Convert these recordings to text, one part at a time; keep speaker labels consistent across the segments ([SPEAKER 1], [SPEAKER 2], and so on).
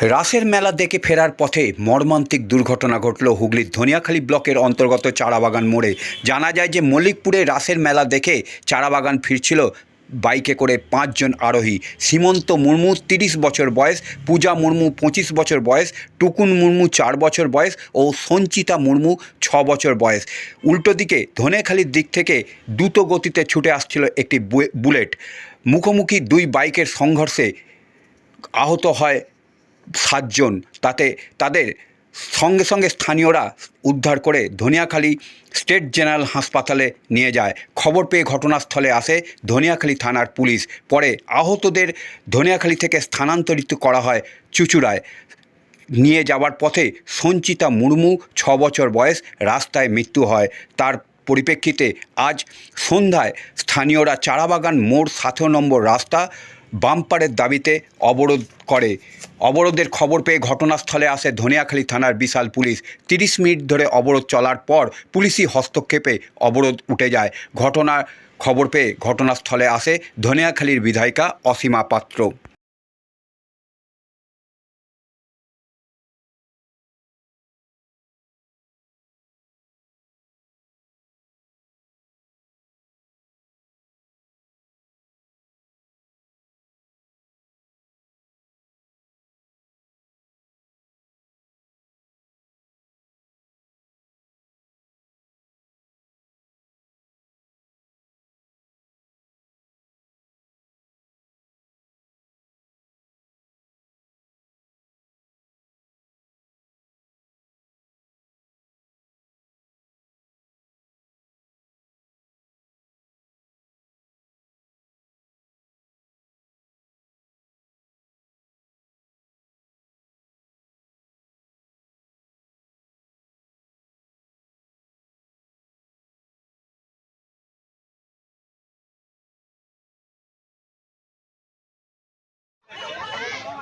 [SPEAKER 1] রাসের মেলা দেখে ফেরার পথে মর্মান্তিক দুর্ঘটনা ঘটল হুগলির ধনিয়াখালী ব্লকের অন্তর্গত চারাবাগান মোড়ে। জানা যায় যে মল্লিকপুরে রাসের মেলা দেখে চারাবাগান ফিরছিল বাইকে করে পাঁচজন আরোহী। সীমন্ত মুর্মু তিরিশ বছর বয়স, পূজা মুর্মু পঁচিশ বছর বয়স, টুকুন মুর্মু চার বছর বয়স ও সঞ্চিতা মুর্মু ছ বছর বয়স। উল্টো দিকে ধনেখালির দিক থেকে দ্রুত গতিতে ছুটে আসছিল একটি বুলেট। মুখোমুখি দুই বাইকের সংঘর্ষে আহত হয় সাতজন তাতে তাদের সঙ্গে সঙ্গে স্থানীয়রা উদ্ধার করে ধনিয়াখালী স্টেট জেনারেল হাসপাতালে নিয়ে যায়। খবর পেয়ে ঘটনাস্থলে আসে ধনিয়াখালী থানার পুলিশ। পরে আহতদের ধনিয়াখালী থেকে স্থানান্তরিত করা হয় চুচুড়ায়। নিয়ে যাওয়ার পথে সঞ্চিতা মুর্মু ছ বছর বয়স, রাস্তায় মৃত্যু হয়। তার পরিপ্রেক্ষিতে আজ সন্ধ্যায় স্থানীয়রা চারাবাগান মোড় সতেরো নম্বর রাস্তা বাম্পারের দাবিতে অবরোধ করে। অবরোধের খবর পেয়ে ঘটনাস্থলে আসে ধনিয়াখালী থানার বিশাল পুলিশ। তিরিশ মিনিট ধরে অবরোধ চলার পর পুলিশই হস্তক্ষেপে অবরোধ উঠে যায়। ঘটনার খবর পেয়ে ঘটনাস্থলে আসে ধনিয়াখালীর বিধায়িকা অসীমা পাত্র।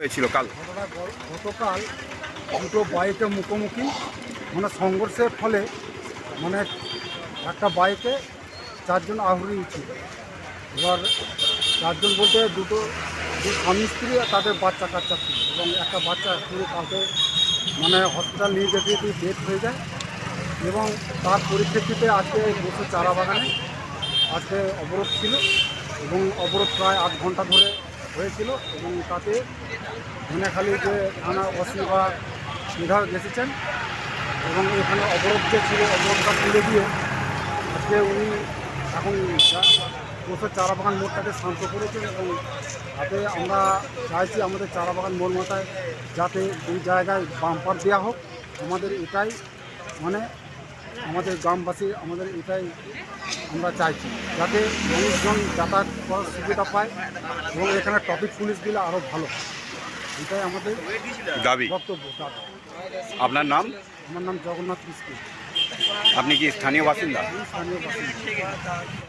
[SPEAKER 1] হয়েছিল কাল।
[SPEAKER 2] গতকাল দুটো বাইকে মুখোমুখি মানে সংঘর্ষের ফলে মানে একটা বাইকে চারজন আহুরি ছিল এবার চারজন বলতে দুটো স্বামী স্ত্রী আর তাদের বাচ্চা কাচ্চা ছিল এবং একটা বাচ্চা পুরো কাউকে মানে হসপিটাল নিয়ে যেতে যেতে ডেথ হয়ে যায় এবং তার পরিপ্রেক্ষিতে আজকে বসে চারা বাগানে আজকে অবরোধ ছিল এবং অবরোধ প্রায় আধ ঘণ্টা ধরে হয়েছিল এবং তাতে ধনেখালি যে থানা ওসি বা বিধায়ক এসেছেন এবং এখানে অবরোধ যে ছিল, অবরোধটা তুলে দিয়ে আজকে উনি এখন বছর চারা বাগান মোড়টাকে শান্ত করেছেন এবং তাতে আমরা চাইছি আমাদের চারা বাগান মোড় মাথায় যাতে এই জায়গায় বাম্পার দেওয়া হোক। আমাদের এটাই মানে আমাদের গ্রামবাসী আমাদের এটাই আমরা চাইছি যাতে মানুষজন যাতায়াত করার সুবিধা পায় এবং এখানে ট্রাফিক পুলিশ দিলে আরও ভালো এটাই আমাদের
[SPEAKER 1] দাবি।
[SPEAKER 2] বক্তব্য
[SPEAKER 1] আপনার নাম?
[SPEAKER 2] আমার নাম জগন্নাথ মিস্ত্রি।
[SPEAKER 1] আপনি কি স্থানীয় বাসিন্দা?
[SPEAKER 2] স্থানীয় বাসিন্দা।